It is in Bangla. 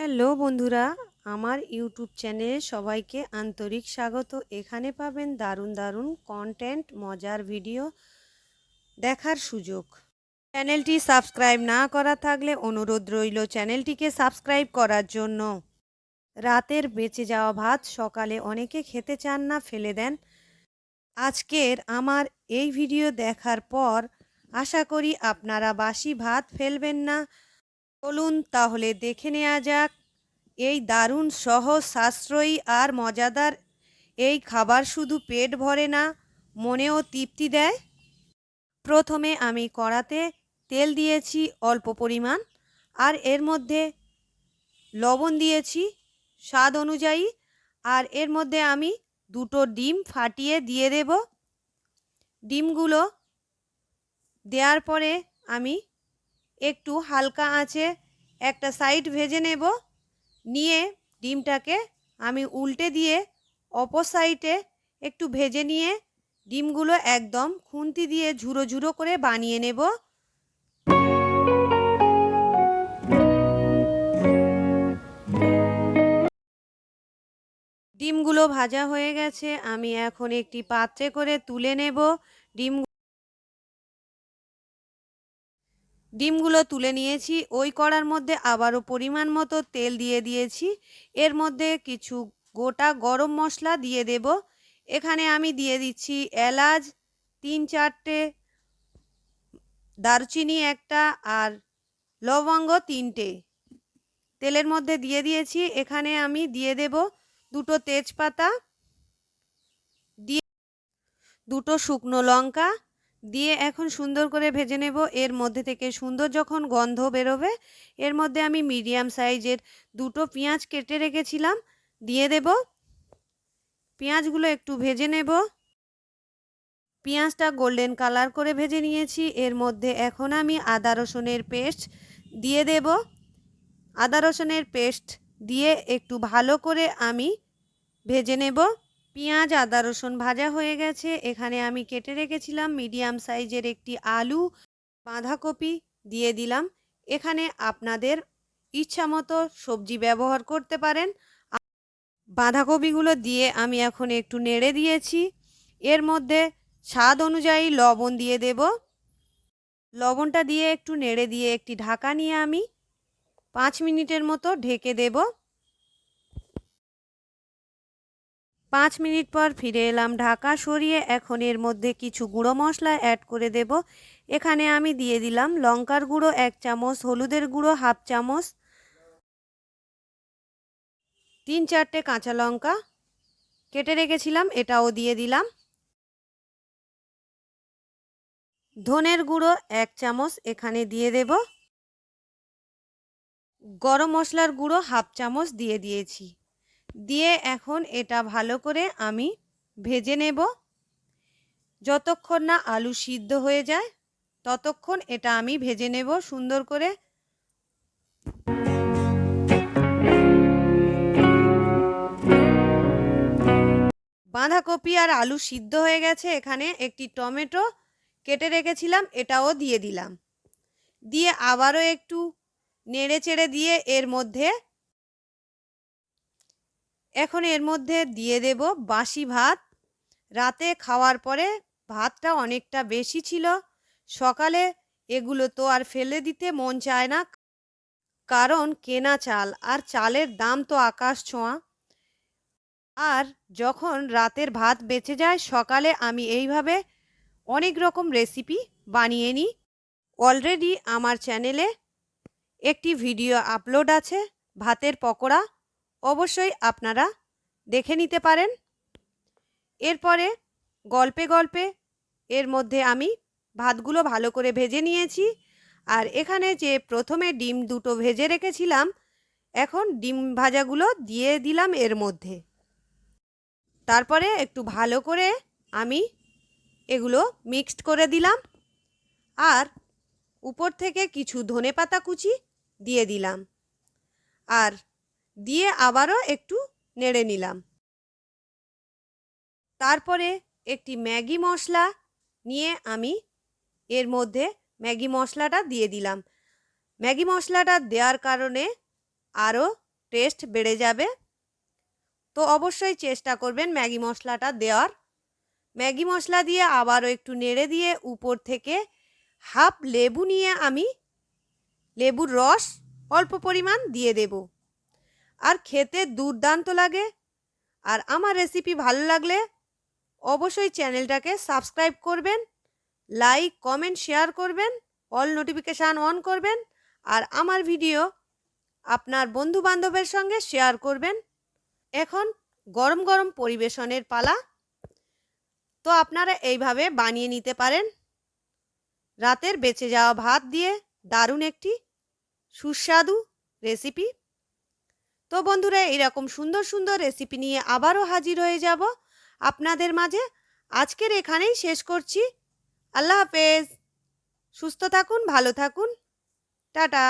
হ্যালো বন্ধুরা, আমার ইউটিউব চ্যানেলে সবাইকে আন্তরিক স্বাগত। এখানে পাবেন দারুণ দারুণ কন্টেন্ট মজার ভিডিও দেখার সুযোগ। চ্যানেলটি সাবস্ক্রাইব না করা থাকলে অনুরোধ রইল চ্যানেলটিকে সাবস্ক্রাইব করার জন্য। রাতের বেঁচে যাওয়া ভাত সকালে অনেকে খেতে চান না, ফেলে দেন। আজকের আমার এই ভিডিও দেখার পর আশা করি আপনারা বাসি ভাত ফেলবেন না। চলুন তাহলে দেখে নেওয়া যাক। এই দারুণ, সহজ, সাশ্রয়ী আর মজাদার এই খাবার শুধু পেট ভরে না, মনেও তৃপ্তি দেয়। প্রথমে আমি কড়াতে তেল দিয়েছি অল্প পরিমাণ, আর এর মধ্যে লবণ দিয়েছি স্বাদ অনুযায়ী, আর এর মধ্যে আমি দুটো ডিম ফাটিয়ে দিয়ে দেব। ডিমগুলো দেওয়ার পরে আমি একটু হালকা আঁচে একটা সাইড ভেজে নেব। নিয়ে ডিমটাকে আমি উল্টে দিয়ে অপর সাইডে একটু ভেজে নিয়ে ডিমগুলো একদম খুন্তি দিয়ে ঝুরো ঝুরো করে বানিয়ে নেব। ডিমগুলো ভাজা হয়ে গেছে। আমি এখন একটি পাত্রে করে তুলে নেব। ডিম ডিমগুলো তুলে নিয়েছি, ওই কড়ার মধ্যে আবারও পরিমাণ মতো তেল দিয়ে দিয়েছি। এর মধ্যে কিছু গোটা গরম মশলা দিয়ে দেব। এখানে আমি দিয়ে দিচ্ছি এলাচ, তিন চারটে দারচিনি একটা আর লবঙ্গ তিনটে। তেলের মধ্যে দিয়ে দিয়েছি, এখানে আমি দিয়ে দেব দুটো তেজপাতা, দিয়ে দুটো শুকনো লঙ্কা দিয়ে এখন সুন্দর করে ভেজে নেব। এর মধ্যে থেকে সুন্দর যখন গন্ধ বেরোবে, এর মধ্যে আমি মিডিয়াম সাইজের দুটো পেঁয়াজ কেটে রেখেছিলাম। দিয়ে দেব। পেঁয়াজগুলো একটু ভেজে নেব। পেঁয়াজটা গোল্ডেন কালার করে ভেজে নিয়েছি। এর মধ্যে এখন আমি আদা রসুনের পেস্ট দিয়ে দেব। আদা রসুনের পেস্ট দিয়ে একটু ভালো করে আমি ভেজে নেব। পেঁয়াজ, আদা, রসুন ভাজা হয়ে গেছে। এখানে আমি কেটে রেখেছিলাম মিডিয়াম সাইজের একটি আলু, বাঁধাকপি দিয়ে দিলাম। এখানে আপনাদের ইচ্ছা মতো সবজি ব্যবহার করতে পারেন। বাঁধাকপিগুলো দিয়ে আমি এখন একটু নেড়ে দিয়েছি। এর মধ্যে স্বাদ অনুযায়ী লবণ দিয়ে দেব। লবণটা দিয়ে একটু নেড়ে দিয়ে একটি ঢাকা নিয়ে আমি পাঁচ মিনিটের মতো ঢেকে দেবো। পাঁচ মিনিট পর ফিরে এলাম ঢাকা, সরিয়ে এখন এর মধ্যে কিছু গুঁড়ো মশলা অ্যাড করে দেব। এখানে আমি দিয়ে দিলাম লঙ্কার গুঁড়ো এক চামচ, হলুদের গুঁড়ো হাফ চামচ, তিন চারটে কাঁচা লঙ্কা। কেটে রেখেছিলাম, এটাও দিয়ে দিলাম। ধনের গুঁড়ো এক চামচ এখানে দিয়ে দেব। গরম মশলার গুঁড়ো হাফ চামচ দিয়ে দিয়েছি। দিয়ে এখন এটা ভালো করে আমি ভেজে নেব। যতক্ষণ না আলু সিদ্ধ হয়ে যায়, ততক্ষণ এটা আমি ভেজে নেব সুন্দর করে। বাঁধাকপি আর আলু সিদ্ধ হয়ে গেছে এখানে একটি টমেটো কেটে রেখেছিলাম, এটাও দিয়ে দিলাম। দিয়ে আবারও একটু নেড়ে চেড়ে দিয়ে এর মধ্যে এখন এর মধ্যে দিয়ে দেব বাসি ভাত। রাতে খাওয়ার পরে ভাতটা অনেকটা বেশি ছিল। সকালে এগুলো তো আর ফেলে দিতে মন চায় না। কারণ কেনা চাল আর চালের দাম তো আকাশ ছোঁয়া। আর যখন রাতের ভাত বেঁচে যায়, সকালে আমি এইভাবে অনেক রকম রেসিপি বানিয়ে নিই। অলরেডি আমার চ্যানেলে একটি ভিডিও আপলোড আছে, ভাতের পকোড়া। অবশ্যই আপনারা দেখে নিতে পারেন। এরপরে গল্পে গল্পে এর মধ্যে আমি ভাতগুলো ভালো করে ভেজে নিয়েছি। আর এখানে যে প্রথমে ডিম দুটো ভেজে রেখেছিলাম, এখন ডিম ভাজাগুলো দিয়ে দিলাম এর মধ্যে। তারপরে একটু ভালো করে আমি এগুলো মিক্সড করে দিলাম। আর উপর থেকে কিছু ধনে পাতা কুচি দিয়ে দিলাম। আর দিয়ে আবারও একটু নেড়ে নিলাম। তারপরে একটি ম্যাগি মশলা নিয়ে আমি এর মধ্যে ম্যাগি মশলাটা দিয়ে দিলাম। ম্যাগি মশলাটা দেওয়ার কারণে আরও টেস্ট বেড়ে যাবে। তো অবশ্যই চেষ্টা করবেন ম্যাগি মশলাটা দেওয়ার। ম্যাগি মশলা দিয়ে আবারও একটু নেড়ে দিয়ে উপর থেকে হাফ লেবু নিয়ে আমি লেবুর রস অল্প পরিমাণ দিয়ে দেব। আর খেতে দুর্দান্ত লাগে। আর আমার রেসিপি ভালো লাগলে অবশ্যই চ্যানেলটাকে সাবস্ক্রাইব করবেন লাইক কমেন্ট শেয়ার করবেন অল নোটিফিকেশান অন করবেন, আর আমার ভিডিও আপনার বন্ধু বান্ধবের সঙ্গে শেয়ার করবেন। এখন গরম গরম পরিবেশনের পালা। তো আপনারা এইভাবে বানিয়ে নিতে পারেন। রাতের বেঁচে যাওয়া ভাত দিয়ে দারুণ একটি সুস্বাদু রেসিপি তো বন্ধুরা, এরকম সুন্দর সুন্দর রেসিপি নিয়ে আবারও হাজির হয়ে যাব আপনাদের মাঝে। আজকের এখানেই শেষ করছি। আল্লাহ হাফেজ। সুস্থ থাকুন, ভালো থাকুন। টাটা।